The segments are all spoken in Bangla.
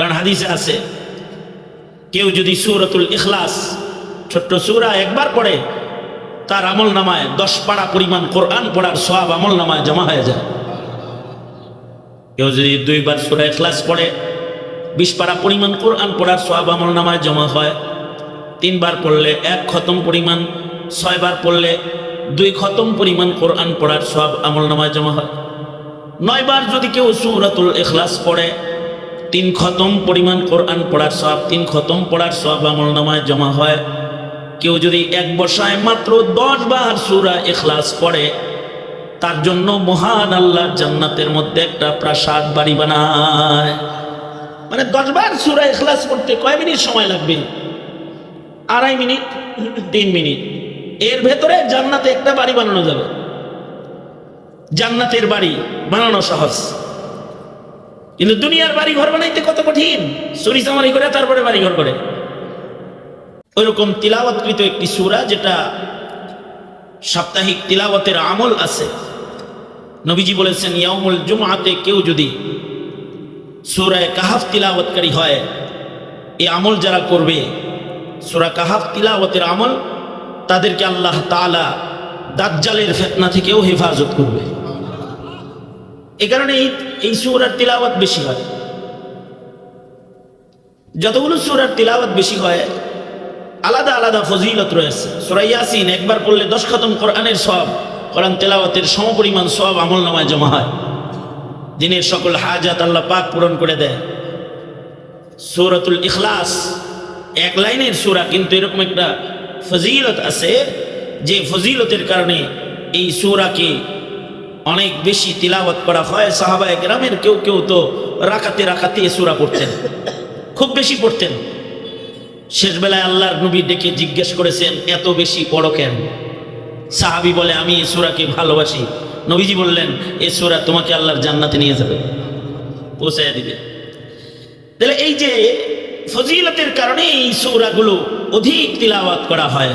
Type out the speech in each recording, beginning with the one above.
কারণ হাদিসে আছে, কেউ যদি সুরতুল ইখলাস, ছোট্ট সুরা একবার পড়ে, তার আমল নামায় দশ পাড়া পরিমাণ কোরআন পড়ার সব আমল নামায় জমা হয়ে যায়। কেউ যদি দুইবার সুরা ইখলাস পড়ে, বিশ পাড়া পরিমাণ কোরআন পড়ার সব আমল নামায় জমা হয়, তিনবার পড়লে এক খতম পরিমাণ, ছয়বার পড়লে দুই খতম পরিমাণ কোরআন পড়ার সব আমল নামায় জমা হয়। নয়বার যদি কেউ সুরাতুল ইখলাস পড়ে তিন খতম পরিমাণ কোরআন পড়ার সব তিন খতম পড়ার সব আমল নামায় জমা হয়। কেউ যদি এক বসায় মাত্র দশ বার সুরা এখলাস পড়ে, তার জন্য মহান আল্লাহ জান্নাতের মধ্যে একটা প্রাসাদ বাড়ি বানায়। মানে দশবার সুরা এখলাস করতে কয় মিনিট সময় লাগবে? আড়াই মিনিট, তিন মিনিট। এর ভেতরে জান্নাতে একটা বাড়ি বানানো যাবে। জান্নাতের বাড়ি বানানো সহজ। কিন্তু দুনিয়ার বাড়ি ঘর বানাইতে কত কঠিন? চুরি চামারি করে তারপরে বাড়ি ঘর করে। ওইরকম তিলাওয়াতকৃত একটি সুরা যেটা সাপ্তাহিক তিলাওয়াতের আমল আছে। নবীজি বলেছেন ইয়ামুল জুমাতে কেউ যদি সুরায় কাহাফ তিলাওয়াতকারী হয় এই আমল যারা করবে, সুরা কাহাফ তিলাওয়াতের আমল তাদেরকে আল্লাহ তাআলা দাজ্জালের ফেতনা থেকেও হেফাজত করবে। এ কারণে এই এই সুরার তিলাওয়াত বেশি হয়। যতগুলো সুরার তিলাওয়াত বেশি হয়, আলাদা আলাদা ফজিলত রয়েছে। সুরা ইয়াসিন একবার পড়লে দশ খতম কোরআনের সব কোরআন তেলাওয়াতের সমপরিমাণ সব আমল নামায় জমা হয়। দিনের সকল হাজাত আল্লাহ পাক পূরণ করে দেয়। সূরাতুল ইখলাস এক লাইনের সুরা, কিন্তু এরকম একটা ফজিলত আছে যে ফজিলতের কারণে এই সূরাকে অনেক বেশি তিলাওয়াত করা হয়। সাহাবায়ে গ্রামের কেউ কেউ তো রাখাতে রাখাতে সূরা পড়তেন, খুব বেশি পড়তেন। শেষবেলায় আল্লাহর নবী ডেকে জিজ্ঞেস করেছেন, এত বেশি বড় কেন? সাহাবি বলে, আমি এ সূরাকে ভালোবাসি। নবীজি বললেন, এ সূরা তোমাকে আল্লাহর জান্নাতে নিয়ে যাবে। পৌঁছায় দিবে। তাহলে এই যে ফজিলতের কারণে এই সৌরাগুলো অধিক তিলাওয়াত করা হয়।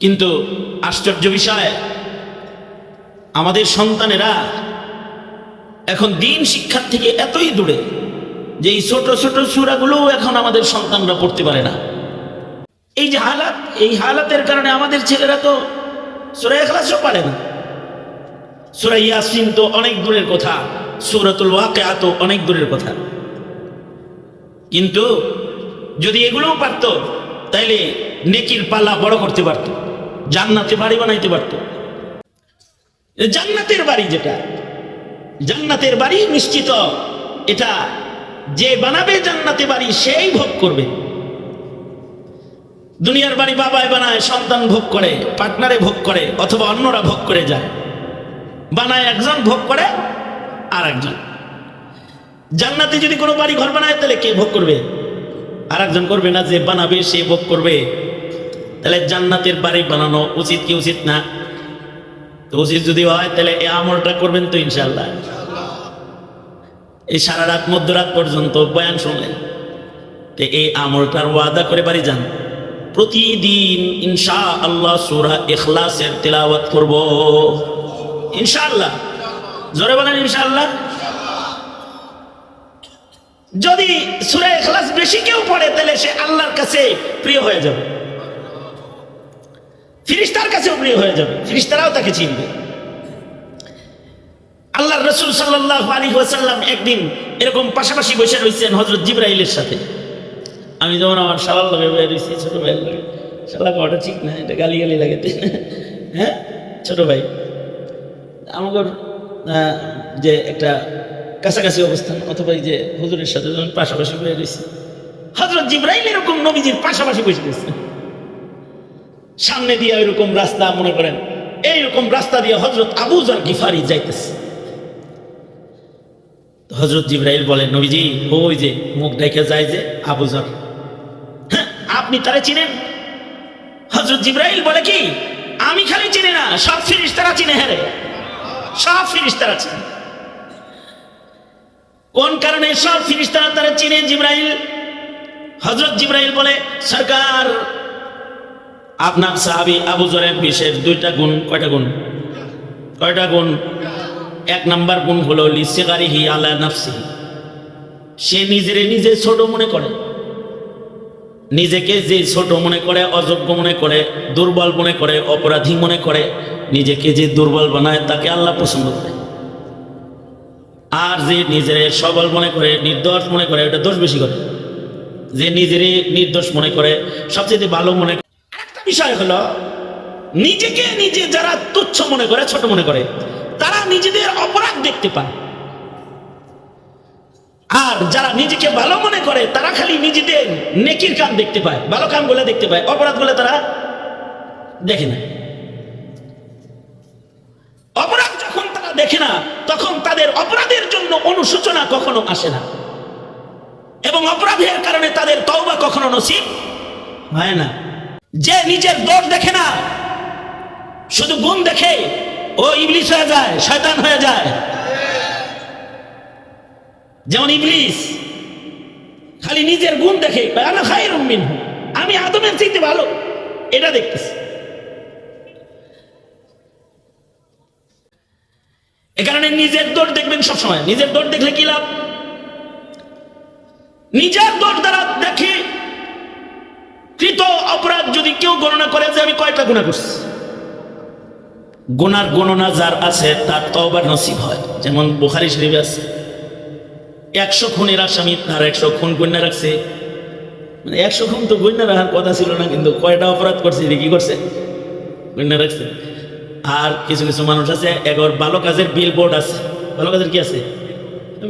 কিন্তু আশ্চর্য বিষয় আমাদের সন্তানেরা এখন দিন শিক্ষার থেকে এতই দূরে যে এই ছোট ছোট সুরাগুলো এখন আমাদের সন্তানরা পড়তে পারে না। এই যে হালাত, এই হালাতের কারণে আমাদের ছেলেরা তো সুরা এখলাসও পারে না। সুরা ইয়াসিন তো অনেক দূরের কথা, সুরাতুল ওয়াকিয়া তো অনেক দূরের কথা। কিন্তু যদি এগুলোও পারতো, তাইলে নেকির পাল্লা বড় করতে পারতো, জান্নাতে বাড়ি বানাইতে পারতো। জান্নাতের বাড়ি যেটা, জান্নাতের বাড়ি নিশ্চিত, এটা যে বানাবে জান্নাতে বাড়ি সেই ভোগ করবে। দুনিয়ার বাড়ি বাবায় বানায়, সন্তান ভোগ করে, পার্টনারে ভোগ করে, অথবা অন্যরা ভোগ করে যায়। বানায় একজন, ভোগ করে আর একজন জান্নাতে যদি কোনো বাড়ি ঘর বানায়, তাহলে কে ভোগ করবে? আর একজন করবে না যে বানাবে, সে ভোগ করবে। তাহলে জান্নাতের বাড়ি বানানো উচিত কি উচিত না? তো যদি হয়, তাহলে এই আমলটা করবেন তো ইনশাল্লাহ এই সারা রাত মধ্যরাত পর্যন্ত বয়ান শুনলেন। তো এই আমলটার ওয়াদা করে বাড়ি যান। প্রতিদিন ইনশা আল্লাহ সুরা ইখলাসের তেলাওয়াত করব। ইনশাআল্লাহ। জোরে বলেন ইনশাআল্লাহ। যদি সুরা ইখলাস বেশি কেউ পড়ে, তাহলে সে আল্লাহর কাছে প্রিয় হয়ে যাবে। ফিরিস্তার কাছেও প্রিয় হয়ে যাবে। ফিরিস্তারাও তাকে চিনবে। আল্লাহ রসুল সাল্লাহ আলী ওয়াসাল্লাম একদিন এরকম পাশাপাশি বসে রয়েছেন হজরত জিব্রাইলের সাথে। আমি যেমন আমার শালার লগে বয়ে রয়েছি ছোট লগে। শালা কটা ঠিক না, এটা গালি গালি লাগে। হ্যাঁ? ছোট ভাই। আমাকে যে একটা কাছাকাছি অবস্থান, অথবা যে হুজুরের সাথে যখন পাশাপাশি বয়ে রয়েছে হজরত জিব্রাইল এরকম নবীজির পাশাপাশি বসে রয়েছে সামনে দিয়ে এরকম রাস্তা, মনে করেন, এইরকম রাস্তা দিয়ে হজরত আবুজার গিফারি যাইতেছে। হজরত জিব্রাইল বলেন, নবীজি, ওই যে মুখ ডেকে যায় যে আবুজার হ্যাঁ আপনি তারা চিনেন? হজরত জিব্রাইল বলে কি, আমি খালি চিনি না, সব ফিরিস তারা চিনে হ্যাঁ সব ফিরিস তারা চিনে। কোন কারণে সব ফিরিস তারা তারা চিনে জিব্রাইল? হজরত জিব্রাইল বলে, সরকার আপনার সাহাবি আবু জরের বিশেষ দুইটা গুণ, কয়টা গুণ? কয়টা গুণ? এক নাম্বার গুণ হলো, লিসেগারিহি আলা নাফসি সে নিজেরে নিজে ছোট মনে করে। নিজেকে যে ছোট মনে করে, অযোগ্য মনে করে, দুর্বল মনে করে, অপরাধী মনে করে, নিজেকে যে দুর্বল বানায়, তাকে আল্লাহ পছন্দ করে। আর যে নিজের সবল মনে করে, নির্দোষ মনে করে, ওটা দোষ বেশি করে। যে নিজেরই নির্দোষ মনে করে, সবচেয়ে ভালো মনে বিষয় হলো, নিজেকে নিজে যারা তুচ্ছ মনে করে, ছোট মনে করে, তারা নিজেদের অপরাধ দেখতে পায়। আর যারা নিজেকে ভালো মনে করে, তারা খালি নিজেদের নেকির কাম দেখতে পায়, ভালো কাম বলে দেখতে পায়, অপরাধ বলে তারা দেখে না। অপরাধ যখন তারা দেখে না, তখন তাদের অপরাধের জন্য অনুশোচনা কখনো আসে না। এবং অপরাধের কারণে তাদের তওবা কখনো নসিব হয় না। যে নিজের দোষ দেখে না, শুধু গুণ দেখে ও ইবলিশ হয়ে যায়, শয়তান হয়ে যায়। যেমন ইবলিস খালি নিজের গুণ দেখে আমি আদমের চাইতে ভালো, এটা দেখতেছি। এ কারণে নিজের দোষ দেখবেন সবসময়। নিজের দোষ দেখলে কি লাভ? নিজের দোষ দ্বারা দেখে কৃত অপরাধ যদি কেউ গণনা করে যে আমি কয়টা গুণা করছি? গুনার গণনা যার আছে, তার তওবার নসিব হয়। যেমন বোখারি শরীফে আছে, একশো খুনের আসামি, তার একশো খুন গণ্য রাখছে। মানে একশো খুন তো গণ্য রাখার কথা ছিল না, কিন্তু কয়টা অপরাধ করছে কি করছে? গণ্য রাখছে। আর কিছু কিছু মানুষ আছে, এগর ভালো কাজের বিল বোর্ড আছে। ভালো কাজের কি আছে?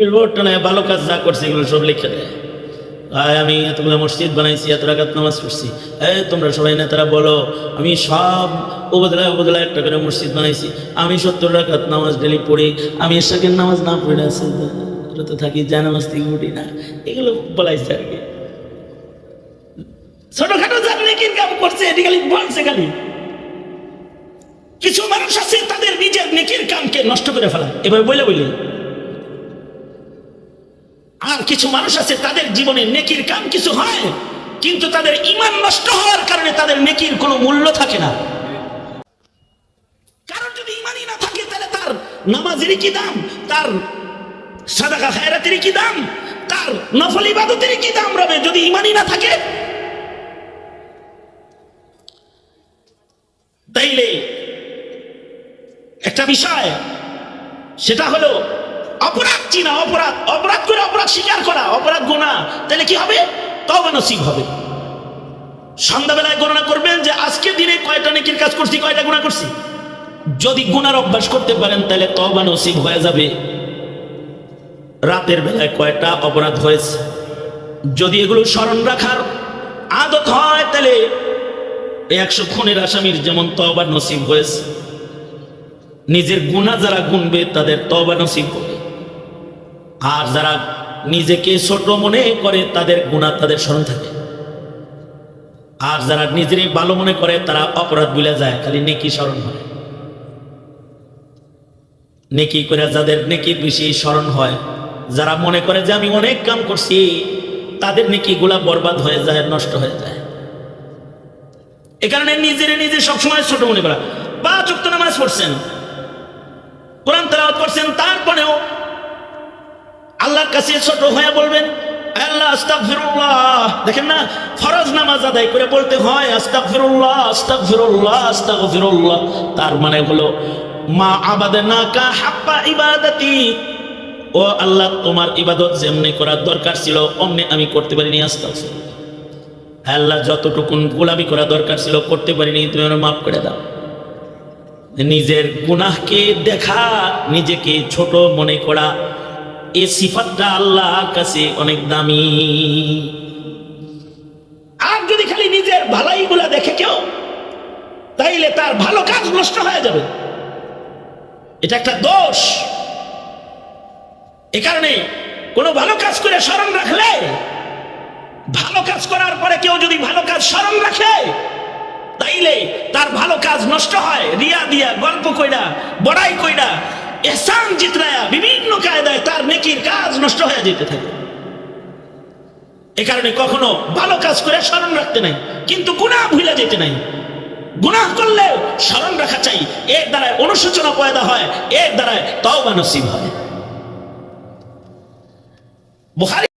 বিল বোর্ডটা নয় ভালো কাজ যা করছে, এগুলো সব লিখে দেয়। আয় আমি এতগুলো মসজিদ বানাইছি, এত রাকাত নামাজ পড়ছি। এই তোমরা সবাই নেতারা বলো, আমি সব উপজেলায় উপজেলায় একটা করে মসজিদ বানাইছি। আমি সত্তর রাকাত নামাজ ডেলি পড়ি, আমি এসাকের নামাজ না পড়ে আছে। তো থাকি যা নামাজ থেকে উঠি না। এগুলো বলাইছে আর কি। ছোটখাটো যার নেকির কাম করছে এটি খালি বলছে খালি। কিছু মানুষ আছে, তাদের নিজের নেকির কামকে নষ্ট করে ফেলা এভাবে বলে বলি আর কিছু মানুষ আছে, তাদের জীবনে নেকির কাম কিছু হয়, কিন্তু তাদের ইমান নষ্ট হওয়ার কারণে তাদের নেকির কোনো মূল্য থাকে না। কারণ যদি ইমানই না থাকে, তাহলে তার নামাজেরই কি দাম? তার সাদাকা খায়রাতেরই কি দাম? তার নফল ইবাদতেরই কি দাম রবে? যদি ইমানই না থাকে, তাইলে একটা বিষয়, সেটা হলো অপরাধ চিনা, অপরাধ। অপরাধ করে অপরাধ স্বীকার করা, অপরাধ গোনা। তাহলে কি হবে? তবা নসিব হবে। সন্ধ্যাবেলায় গণনা করবেন যে, আজকে দিনে কয়টা নেকির কাজ করছি, কয়টা গুণা করছি? যদি গুনার অভ্যাস করতে পারেন, তাহলে তবা নসিব হয়ে যাবে। রাতের বেলায় কয়টা অপরাধ হয়েছে? যদি এগুলো স্মরণ রাখার আদত হয়, তাহলে একশো খুনের আসামির যেমন তবা নসিব হয়েছে, নিজের গুণা যারা গুনবে, তাদের তবা নসিব হবে। আর যারা নিজেকে ছোট মনে করে, তাদের গুণা তাদের স্মরণ থাকে। আর যারা নিজেরই ভালো মনে করে, তারা অপরাধ ভুলে যায়, খালি নেকি স্মরণ হয়। নেকি করে যাদের নেকি বেশি স্মরণ হয়, যারা মনে করে যে আমি অনেক কাম করছি, তাদের নেকি গুলা বরবাদ হয়ে যায়, নষ্ট হয়ে যায়। এ কারণে নিজের নিজে সবসময় ছোট মনে করা। বা চুক্ত নামাজ পড়ছেন, কোরআন তেলাওয়াত করছেন, তারপরেও আল্লাহর কাছে ছোট হয়ে বলবেন, আল্লাহ, আস্তাগফিরুল্লাহ। দেখেন না, ফরজ নামাজ আদায় করে বলতে হয়, আস্তাগফিরুল্লাহ আস্তাগফিরুল্লাহ আস্তাগফিরুল্লাহ। তার মানে হলো, মা আবাদনা কা হাক্কা ইবাদাতি। ও আল্লাহ, তোমার ইবাদত যেমনি করার দরকার ছিল, অমনি আমি করতে পারিনি, আস্তাগফিরুল্লাহ। আল্লাহ, যতটুকুন গোলামি করা দরকার ছিল, করতে পারিনি, তুমি আমার মাফ করে দাও। নিজের গুনাহকে দেখা, নিজেকে ছোট মনে করা এই সিফাতটা আল্লাহর কাছে অনেক দামি। আর যদি খালি নিজের ভালাইগুলা দেখে কেউ, তাইলে তার ভালো কাজ নষ্ট হয়ে যাবে। এটা একটা দোষ। এ কারণে কোনো ভালো কাজ করে স্মরণ রাখলে, ভালো কাজ করার পরে কেউ যদি ভালো কাজ স্মরণ রাখে, তাইলে তার ভালো কাজ নষ্ট হয়। রিয়া দিয়া, গল্প কইরা, বড়াই কইরা এসান জিতরায়া বিভিন্ন কায়দায় তার নেকির কাজ নষ্ট হয়ে যেতে থাকে। এ কারণে কখনো ভালো কাজ করে স্মরণ রাখতে নাই, কিন্তু গুণা ভুলে যেতে নাই। গুনাহ করলে স্মরণ রাখা চাই, এর দ্বারায় অনুশোচনা পয়দা হয়, এর দ্বারায় তওবা নসিব হয়। বুখারী